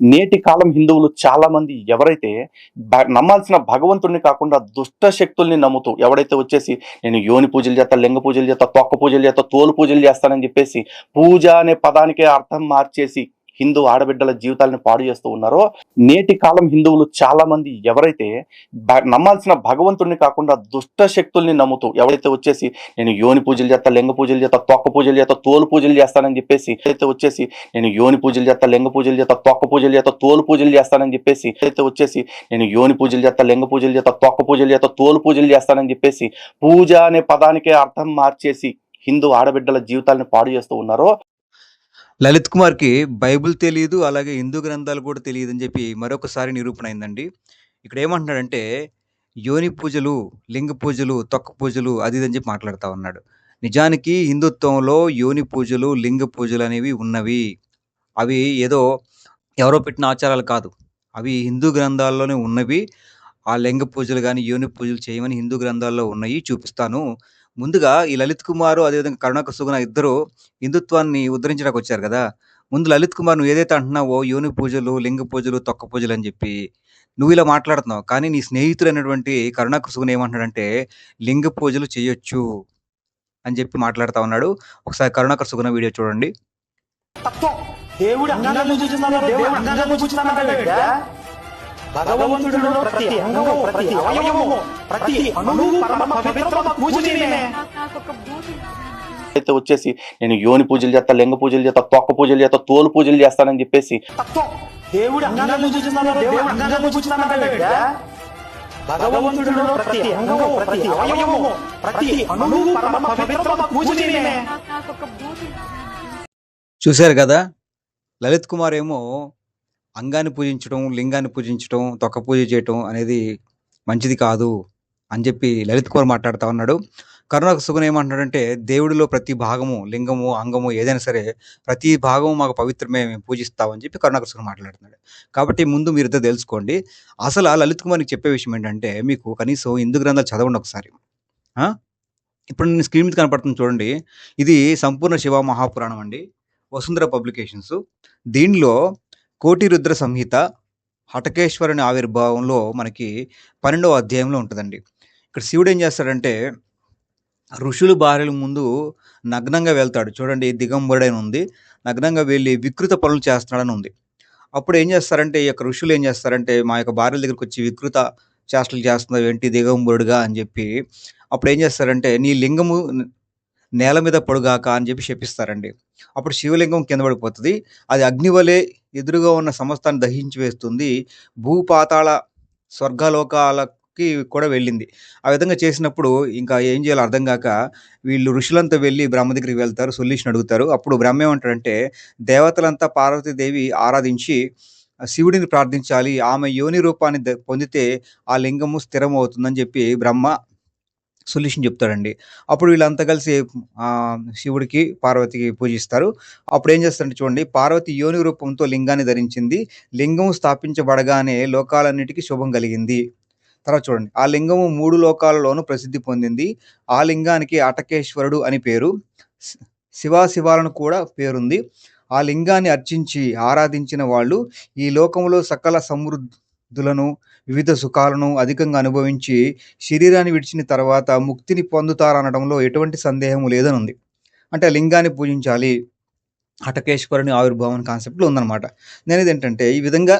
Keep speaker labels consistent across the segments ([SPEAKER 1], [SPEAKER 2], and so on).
[SPEAKER 1] నేటి కాలం హిందువులు చాలా మంది ఎవరైతే నమ్మాల్సిన భగవంతుడిని కాకుండా దుష్ట శక్తుల్ని నమ్ముతూ ఎవడైతే వచ్చేసి నేను యోని పూజలు చేస్తా లింగ పూజలు చేస్తా తొక్క పూజలు చేస్తా తోలు పూజలు చేస్తానని చెప్పేసి పూజ అనే పదానికే అర్థం మార్చేసి హిందూ ఆడబిడ్డల జీవితాలను పాడు చేస్తూ ఉన్నారో నేటి కాలం హిందువులు చాలా మంది ఎవరైతే నమ్మాల్సిన భగవంతుడిని కాకుండా దుష్ట శక్తుల్ని నమ్ముతూ ఎవరైతే వచ్చేసి నేను యోని పూజలు చేస్తా లింగ పూజలు చేస్తా తొక్క పూజలు చేస్తా తోలు పూజలు చేస్తానని చెప్పేసి అయితే వచ్చేసి నేను యోని పూజలు చేస్తా లింగ పూజలు చేస్తా తొక్క పూజలు చేస్తా తోలు పూజలు చేస్తానని చెప్పేసి అయితే వచ్చేసి నేను యోని పూజలు చేస్తా లింగ పూజలు చేస్తా తొక్క పూజలు చేస్తా తోలు పూజలు చేస్తానని చెప్పేసి పూజ అనే పదానికే అర్థం మార్చేసి హిందూ ఆడబిడ్డల జీవితాలను పాడు చేస్తూ ఉన్నారో
[SPEAKER 2] లలిత్ కుమార్కి బైబిల్ తెలియదు అలాగే హిందూ గ్రంథాలు కూడా తెలియదు అని చెప్పి మరొకసారి నిరూపణ అయిందండి. ఇక్కడ ఏమంటున్నాడంటే యోని పూజలు లింగ పూజలు తొక్క పూజలు అది ఇది అని చెప్పి మాట్లాడుతూ ఉన్నాడు. నిజానికి హిందుత్వంలో యోని పూజలు లింగ పూజలు అనేవి ఉన్నవి. అవి ఏదో ఎవరో పెట్టిన ఆచారాలు కాదు. అవి హిందూ గ్రంథాల్లోనే ఉన్నవి. ఆ లింగ పూజలు కానీ యోని పూజలు చేయమని హిందూ గ్రంథాల్లో ఉన్నాయి చూపిస్తాను. ముందుగా ఈ లలిత్ కుమార్ అదేవిధంగా కరుణాకర్ సుగుణ ఇద్దరు హిందుత్వాన్ని ఉద్ధరించడానికి వచ్చారు కదా. ముందు లలిత్ కుమార్ నువ్వు ఏదైతే అంటున్నావో యోని పూజలు లింగ పూజలు తొక్క పూజలు అని చెప్పి నువ్వు ఇలా మాట్లాడుతున్నావు. కానీ నీ స్నేహితుడైనటువంటి కరుణాకర్ సుగుణ ఏమంటున్నాడంటే లింగ పూజలు చేయొచ్చు అని చెప్పి మాట్లాడుతా ఉన్నాడు. ఒకసారి కరుణాకర్ సుగుణ వీడియో చూడండి.
[SPEAKER 3] దేవుడు ప్రతి అంగము ప్రతి అవయవము ప్రతి అణువు పరమ పవిత్రమ పూజ చేయడమే
[SPEAKER 4] నాకొక బూది
[SPEAKER 1] అయితే వచ్చేసి నేను యోని పూజలు చేస్తా లింగ పూజలు చేస్తా తొక్క పూజలు చేస్తా తోలు పూజలు చేస్తానని చెప్పేసి
[SPEAKER 3] దేవుడు అంగాన్ని పూజిస్తున్నాడు దేవుడు అంగాన్ని పూజిస్తున్నాడు భగవంతుడు ప్రతి అంగము ప్రతి అవయవము ప్రతి అణువు పరమ పవిత్రమ పూజ చేయడమే
[SPEAKER 4] నాకొక బూది
[SPEAKER 2] చూశారు కదా? లలిత్ కుమార్ ఏమో అంగాన్ని పూజించడం లింగాన్ని పూజించడం తొక్క పూజ చేయటం అనేది మంచిది కాదు అని చెప్పి లలిత్ కుమార్ మాట్లాడుతూ ఉన్నాడు. కరుణకు సుగుణ ఏమంటున్నాడంటే దేవుడిలో ప్రతి భాగము లింగము అంగము ఏదైనా సరే ప్రతి భాగము మాకు పవిత్రమే మేము పూజిస్తామని చెప్పి కరుణాక సుగుణ మాట్లాడుతున్నాడు. కాబట్టి ముందు మీరు ఇద్దరు తెలుసుకోండి. అసలు ఆ లలిత్ కుమార్కి చెప్పే విషయం ఏంటంటే మీకు కనీసం హిందూ గ్రంథాలు చదవండి ఒకసారి. ఇప్పుడు నేను స్క్రీన్ మీద కనపడుతుంది చూడండి. ఇది సంపూర్ణ శివ మహాపురాణం అండి. వసుంధర పబ్లికేషన్స్. దీనిలో కోటిరుద్ర సంహిత హటకేశ్వరుని ఆవిర్భావంలో మనకి పన్నెండవ అధ్యాయంలో ఉంటుందండి. ఇక్కడ శివుడు ఏం చేస్తాడంటే ఋషులు భార్యల ముందు నగ్నంగా వెళ్తాడు. చూడండి దిగంబరుడైన ఉంది. నగ్నంగా వెళ్ళి వికృత పనులు చేస్తున్నాడని ఉంది. అప్పుడు ఏం చేస్తారంటే ఈ యొక్క ఋషులు ఏం చేస్తారంటే మా యొక్క భార్యల దగ్గరికి వచ్చి వికృత చేష్టలు చేస్తున్నావు ఏంటి దిగంబరుడుగా అని చెప్పి అప్పుడు ఏం చేస్తారంటే నీ లింగము నేల మీద పడుగాక అని చెప్పి శపిస్తారండి. అప్పుడు శివలింగం కింద పడిపోతుంది. అది అగ్నివలే ఎదురుగా ఉన్న సమస్తాన్ని దహించి వేస్తుంది. భూపాతాళ స్వర్గలోకాలకి కూడా వెళ్ళింది. ఆ విధంగా చేసినప్పుడు ఇంకా ఏం చేయాలో అర్థం కాక వీళ్ళు ఋషులంతా వెళ్ళి బ్రహ్మ దగ్గరికి వెళ్తారు సొల్యూషన్ అడుగుతారు. అప్పుడు బ్రహ్మ ఏమంటాడంటే దేవతలంతా పార్వతీదేవి ఆరాధించి శివుడిని ప్రార్థించాలి. ఆమె యోని రూపాన్ని ద- పొందితే ఆ లింగము స్థిరం అవుతుందని చెప్పి బ్రహ్మ సొల్యూషన్ చెప్తాడండి. అప్పుడు వీళ్ళంతా కలిసి శివుడికి పార్వతికి పూజిస్తారు. అప్పుడు ఏం చేస్తారంటే చూడండి పార్వతి యోని రూపంతో లింగాన్ని ధరించింది. లింగం స్థాపించబడగానే లోకాలన్నిటికీ శుభం కలిగింది. తర్వాత చూడండి ఆ లింగము మూడు లోకాలలోనూ ప్రసిద్ధి పొందింది. ఆ లింగానికి అటకేశ్వరుడు అని పేరు. శి- శివాశివాలను కూడా పేరుంది. ఆ లింగాన్ని అర్చించి ఆరాధించిన వాళ్ళు ఈ లోకంలో సకల సమృద్ధులను వివిధ సుఖాలను అధికంగా అనుభవించి శరీరాన్ని విడిచిన తర్వాత ముక్తిని పొందుతారనడంలో ఎటువంటి సందేహం లేదని ఉంది అంటే లింగాన్ని పూజించాలి హటకేశ్వరుని ఆవిర్భావం కాన్సెప్ట్లో ఉందన్నమాట. నేను ఇది ఏంటంటే ఈ విధంగా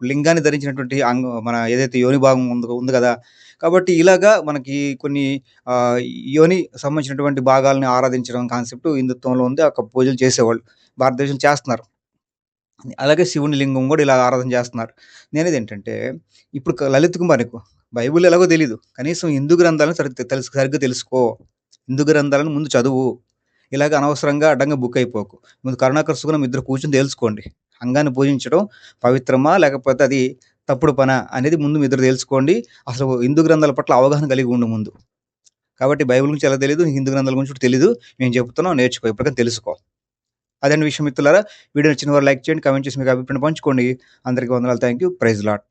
[SPEAKER 2] లింగాన్ని ధరించినటువంటి అంగ మన ఏదైతే యోని భాగం ఉందో ఉంది కదా కాబట్టి ఇలాగా మనకి కొన్ని యోని సంబంధించినటువంటి భాగాలని ఆరాధించడం కాన్సెప్ట్ హిందుత్వంలో ఉంది. ఒక పూజలు చేసేవాళ్ళు భారతదేశం చేస్తున్నారు. అలాగే శివుని లింగం కూడా ఇలా ఆరాధన చేస్తున్నారు. నేను ఏంటంటే ఇప్పుడు లలిత్ కుమార్కు బైబిల్ ఎలాగో తెలియదు కనీసం హిందూ గ్రంథాలను సరి తెలుసు సరిగ్గా తెలుసుకో. హిందూ గ్రంథాలను ముందు చదువు. ఇలాగ అనవసరంగా అడ్డంగా బుక్ అయిపోకు. ముందు కరుణాకర్ సుగుణం ఇద్దరు కూర్చొని తెలుసుకోండి అంగాన్ని పూజించడం పవిత్రమా లేకపోతే అది తప్పుడు పన అనేది ముందు మీ ఇద్దరు తెలుసుకోండి అసలు హిందూ గ్రంథాల పట్ల అవగాహన కలిగి ఉండు ముందు. కాబట్టి బైబిల్ గురించి ఎలా తెలియదు హిందూ గ్రంథాల గురించి తెలియదు మేము చెప్తున్నాం నేర్చుకో ఇప్పటికైనా తెలుసుకో. అదే విషయం మిత్రులారా వీడియో నచ్చిన వారు లైక్ చేయండి కామెంట్ చేసి మీకు అభిప్రాయం పంచుకోండి. అందరికీ వందనాలు. Thank you praise lot